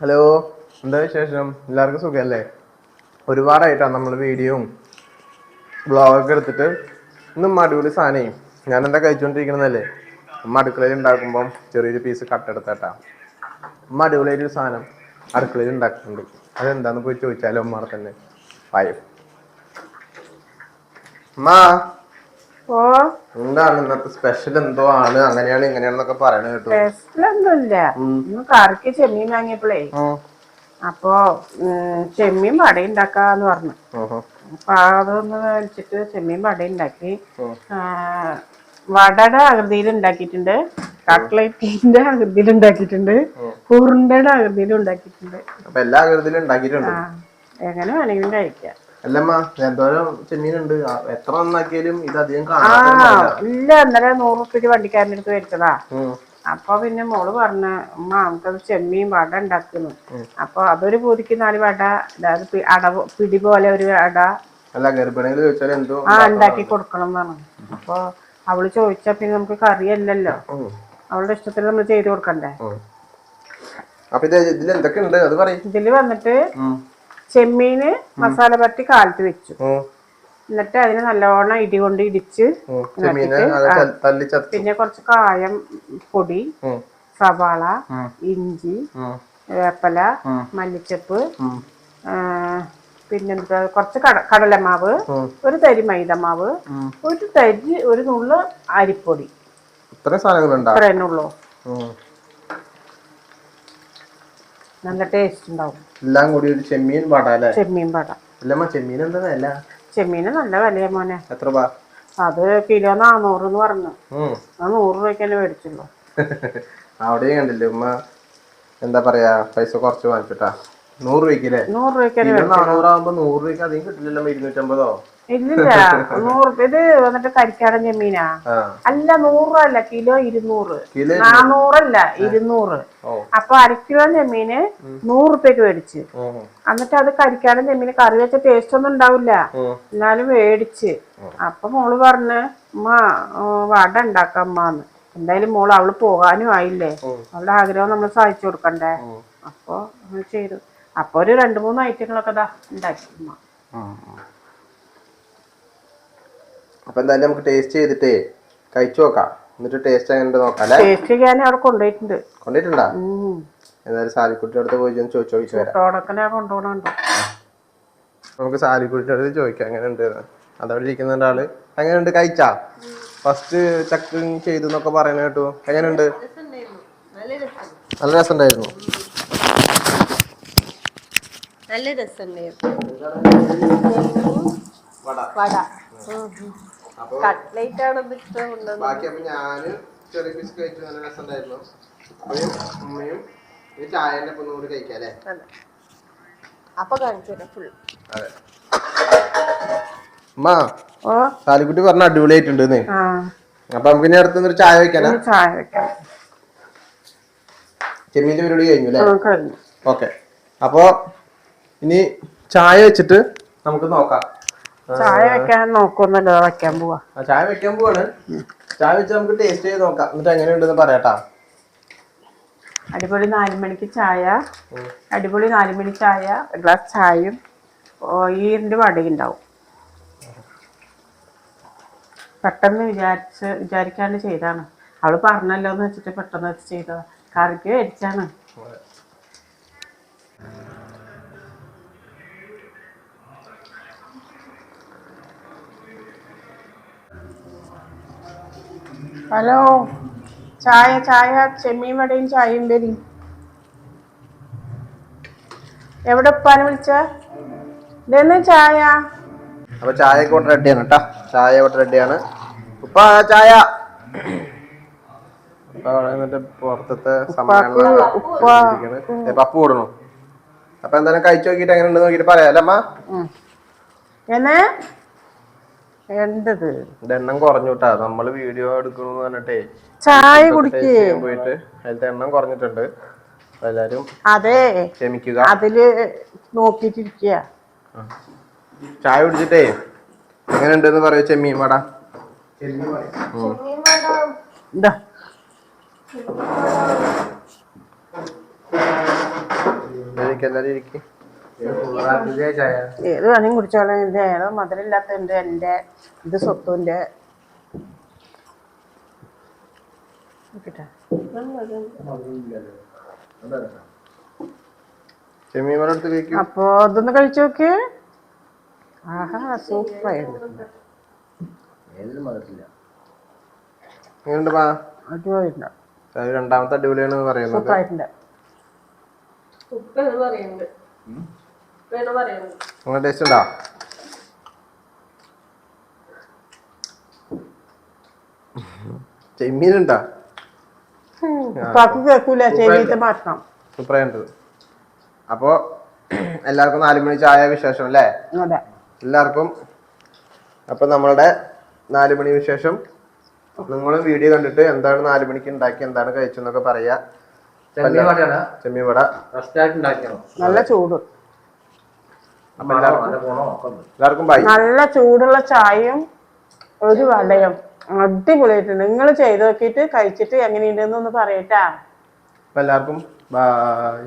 Hello എന്താ വിശേഷം? എല്ലാവർക്കും സുഖമല്ലേ ഒരുപാടായിട്ടാണ് നമ്മൾ വീഡിയോയും ബ്ലോഗൊക്കെ എടുത്തിട്ട് ഇന്നും അടിപൊളി സാധനം. ഞാൻ എന്താ കഴിച്ചുകൊണ്ടിരിക്കണതല്ലേ ഉമ്മ അടുക്കളയിൽ ഉണ്ടാക്കുമ്പം ചെറിയൊരു പീസ് കട്ടെടുത്തട്ടാ ഉമ്മ അടിപൊളിയായിട്ടൊരു സാധനം അടുക്കളയിൽ ഉണ്ടാക്കുന്നുണ്ട്. അതെന്താന്ന് പോയി ചോദിച്ചാലോ അമ്മാർ തന്നെ. പായം ഉമ്മ എന്താണ് ഇന്നത്തെ സ്പെഷ്യൽ എന്തോ ആണ്. അങ്ങനെയാണ് ഇങ്ങനെയാണെന്നൊക്കെ പറയണ കേട്ടു. സ്പെഷ്യലൊന്നുമില്ല ഇന്ന് കറിക്ക് ചെമ്മീൻ വാങ്ങിയപ്പോഴേ അപ്പോ ചെമ്മീൻ വട ഉണ്ടാക്കാന്ന് പറഞ്ഞു. അപ്പൊ അതൊന്ന് വെച്ചിട്ട് ചെമ്മീൻ വട ഉണ്ടാക്കി. വടയുടെ ആകൃതിയിൽ ഉണ്ടാക്കിയിട്ടുണ്ട്. കട്ട്ലറ്റിന്റെ ആകൃതിയിൽ ഉണ്ടാക്കിയിട്ടുണ്ട്. ഉരുണ്ടയുടെ ആകൃതിയിൽ ഉണ്ടാക്കിയിട്ടുണ്ട്. എങ്ങനെ വേണമെങ്കിലും കഴിക്കാം. അല്ലമ്മ എന്തോരം ചെമ്മീനുണ്ട് എത്ര നന്നാക്കിയാലും ഇത് അധികം ആ കാണാൻ ഇല്ല ഇന്നലെ നൂറ് റുപ്യ വണ്ടിക്കാരന്റെ അടുത്ത് വരുത്തതാ അപ്പൊ പിന്നെ മോൾ പറഞ്ഞ ഉമ്മ നമുക്കത് ചെമ്മീൻ വട ഉണ്ടാക്കുന്നു. അപ്പൊ അതൊരു പൂതിക്ക് നാല് വട അതായത് പി- അട പിടി പോലെ ഒരു വട. അല്ല ചോദിച്ചാൽ എന്തോ ആ ഉണ്ടാക്കി കൊടുക്കണം എന്നാണ് അപ്പൊ അവൾ ചോദിച്ചാ പിന്നെ നമുക്ക് കറിയല്ലല്ലോ ഉം. അവളുടെ ഇഷ്ടത്തിന് നമ്മൾ ചെയ്ത് കൊടുക്കണ്ടേ? ഉം. അപ്പൊ ഇത് ഇതിൽ എന്തൊക്കെ ഉണ്ട് അത് പറയും. ഇതിൽ വന്നിട്ട് ചെമ്മീന് മസാല പറ്റി കാലത്ത് വെച്ചു. എന്നിട്ട് അതിന് നല്ലോണം ഇടി കൊണ്ട് ഇടിച്ച് പിന്നെ കുറച്ച് കായം പൊടി. സവാള ഇഞ്ചി. വേപ്പല. മല്ലിച്ചപ്പ്. പിന്നെന്താ കുറച്ച് കട കടലമാവ് ഒരു തരി മൈദമാവ് ഒരു തരി ഒരു നുള്ള് അരിപ്പൊടി. സാധനങ്ങളുണ്ടാ? ഇത്ര ഉള്ളൂ. ഉം. നല്ല ടേസ്റ്റ് ഉണ്ടാവും. എല്ലാം കൂടി ഒരു ചെമ്മീൻ വട അല്ലേ? ചെമ്മീൻ വട. അല്ലമ്മ ചെമ്മീൻ എന്താ വില? ചെമ്മീന് നല്ല വിലയാ മോനെ. എത്ര രൂപ? അത് കിലോ നാന്നൂറ് എന്ന് പറഞ്ഞു. ആ അത് നൂറ് രൂപയ്ക്കല്ലേ മേടിച്ചുള്ളൂ. അവിടെയും കണ്ടില്ലേ ഉമ്മ? എന്താ പറയാ പൈസ കുറച്ച് വാങ്ങിച്ചിട്ടാ. നൂറ് രൂപയ്ക്ക് അല്ലേ നൂറ് രൂപയ്ക്ക് കിലോ നാനൂറാകുമ്പോ നൂറ് രൂപയ്ക്ക് അധികം കിട്ടില്ലല്ലോ ഇരുന്നൂറ്റമ്പതോ? ഇല്ലില്ല. നൂറ് ഇത് വന്നിട്ട് കരിക്കാടൻ ചെമ്മീനാ. അല്ല നൂറല്ല കിലോ ഇരുന്നൂറ്. നാനൂറല്ല ഇരുന്നൂറ്. അപ്പൊ അരക്കിലോ കിലോ ചെമ്മീന് നൂറ് റുപ്യക്ക് മേടിച്ച്. എന്നിട്ട് അത് കരിക്കാടൻ ചെമ്മീന് കറി വെച്ച ടേസ്റ്റ് ഒന്നും ഉണ്ടാവില്ല. എന്നാലും മേടിച്ച്. അപ്പൊ മോൾ പറഞ്ഞ് ഉമ്മ വട ഉണ്ടാക്കാം അമ്മാന്ന് എന്തായാലും മോൾ അവൾ പോകാനും ആയില്ലേ. അവളുടെ ആഗ്രഹം നമ്മൾ സഹായിച്ചു കൊടുക്കണ്ടേ. അപ്പൊ ചെയ്തു. അപ്പൊ ഒരു രണ്ടു മൂന്ന് ഐറ്റങ്ങളൊക്കെ ഇതാ ഉണ്ടാക്കി ഉമ്മ. അപ്പൊ എന്തായാലും നമുക്ക് ടേസ്റ്റ് ചെയ്തിട്ടേ കഴിച്ചു നോക്കാം. എന്നിട്ട് ടേസ്റ്റ് എങ്ങനെ നോക്കാം അല്ലേ? ടേസ്റ്റ് ചെയ്യാൻ അവിടെ കൊണ്ടുപോയിട്ടുണ്ട്. എന്തായാലും സാലിക്കുട്ടിയുടെ അടുത്ത് പോയി ചോദിച്ചു ചോദിച്ചു വരാം. തോടക്കനെ കൊണ്ടുപോകണുണ്ടോ. നമുക്ക് സാലിക്കുട്ടിയുടെ അടുത്ത് ചോദിക്കാം അങ്ങനെ ഉണ്ട് അതവിടെ ഇരിക്കുന്ന അങ്ങനെ എങ്ങനെയുണ്ട്? കഴിച്ചാ? ഫസ്റ്റ് ചക്ക ചെയ്തു എന്നൊക്കെ പറയണ കേട്ടു. എങ്ങനെയുണ്ട്? നല്ല രസമുണ്ടായിരുന്നു. നല്ല രസമുണ്ടായിരുന്നു. വട. കട്ട്ലേറ്റ് ആണ് ഇഷ്ടമുണ്ടോ ബാക്കി അപ്പൊ ഞാൻ ചെറിയ പീസ് കഴിച്ചു നല്ല രസമുണ്ടായിരുന്നു. അമ്മയും അമ്മയും ഈ ചായന്റെ ഒപ്പം കൂടി കഴിക്കാം അല്ലേ അപ്പൊ കാണിച്ചു ഫുൾ അതെ. ഉമ്മ ഓ സാലിക്കുട്ടി പറഞ്ഞ അടിപൊളിയായിട്ടുണ്ട് അപ്പൊ നമുക്ക് ഇനി അടുത്ത ചായ വെക്കാനാ ചായ വെക്കാം. ചെമ്മീന്റെ പരിപാടി കഴിഞ്ഞു അല്ലേ? ഓക്കെ. അപ്പോ ഇനി ചായ വെച്ചിട്ട് നമുക്ക് നോക്കാം. ചായ വെക്കാൻ നോക്കൊന്നല്ലോ വെക്കാൻ പോവാ. ചായ വെക്കാൻ പോവാണ്. ചായ വെച്ച് നമുക്ക് ടേസ്റ്റ് ചെയ്ത് നോക്കാം. എന്നിട്ട് എങ്ങനെ ഉണ്ടെന്ന് പറയാട്ടാ. അടിപൊളി നാല് മണിക്ക് ചായ. അടിപൊളി നാല് മണി ചായ ഒരു ഗ്ലാസ് ചായയും ഓയിലിന്റെ വടയുണ്ടാവും പെട്ടെന്ന് വിചാരിച്ച് വിചാരിക്കാണ്ട് ചെയ്താണ്. അവൾ പറഞ്ഞല്ലോ എന്ന് വെച്ചിട്ട് പെട്ടെന്ന് വെച്ച് ചെയ്തതാ. കറിക്ക് മേടിച്ചാണ് ഹലോ. ചായ ചായ ചെമ്മീൻ വടയും ചായയും വരും എവിടെ ഉപ്പാനെ വിളിച്ച? ഇതെന്ന് ചായ. അപ്പൊ ചായ ഇവിടെ റെഡിയാണ് കേട്ടാ ചായ ഇവിടെ റെഡിയാണ് ഉപ്പ ചായ. പുറത്തത്തെ സമ്മേളനം പപ്പു കൊടുക്കണം അപ്പൊ എന്തായാലും കഴിച്ചു നോക്കിട്ട് എങ്ങനെ ഉണ്ട് നോക്കിട്ട് പറയാം അല്ലേ അമ്മ? എന്നെ? ഇത് എണ്ണം കുറഞ്ഞുട്ടാ. നമ്മൾ നമ്മൾ വീഡിയോ എടുക്കണമെന്ന് പറഞ്ഞിട്ടേ ചായ കുടിക്കേ. പോയിട്ട് അതിലത്തെ എണ്ണം കുറഞ്ഞിട്ടുണ്ട്. എല്ലാരും അതെ. ക്ഷമിക്കുക. അതിൽ നോക്കിട്ടിരിക്കുക ചായ കുടിച്ചിട്ടേ എങ്ങനെ ഉണ്ടെന്ന് പറയൂ ചെമ്മീൻ വട. എന്താ ഇരിക്കും എല്ലാരും ഇരിക്കും. ഏത് വേണമെങ്കിൽ കുടിച്ചോളാം. എന്റെ ഏതോ മധുരമില്ലാത്തതിന്റെ എന്റെ ഇത് കഴിക്കും. അപ്പോ ഇതൊന്ന് കഴിച്ചു നോക്ക്. ആഹാ അത് രണ്ടാമത്തെ അടിപൊളിയാണ് പറയുന്നത്. അങ്ങനെ ടേസ്റ്റ് ഉണ്ടോ? കേൾക്കൂല ചെവിയിട്ട് മാറ്റണം അപ്പോ എല്ലാവർക്കും നാലുമണി ചായ വിശേഷം അല്ലേ? എല്ലാവർക്കും. അപ്പൊ നമ്മളുടെ നാലുമണി വിശേഷം. നിങ്ങളും വീഡിയോ കണ്ടിട്ട് എന്താണ് നാലു മണിക്ക് ഉണ്ടാക്കി എന്താണ് കഴിച്ചെന്നൊക്കെ പറയാ. ചെമ്മീൻ വട. നല്ല ചൂട്. അപ്പൊ എല്ലാവർക്കും. എല്ലാവർക്കും ബൈ നല്ല ചൂടുള്ള ചായയും ഒരു വടയും. അടിപൊളിയായിട്ടുണ്ട് നിങ്ങൾ ചെയ്ത് നോക്കിയിട്ട് കഴിച്ചിട്ട് എങ്ങനെയുണ്ടെന്നൊന്ന് പറയട്ടാ. അപ്പൊ എല്ലാവർക്കും ബൈ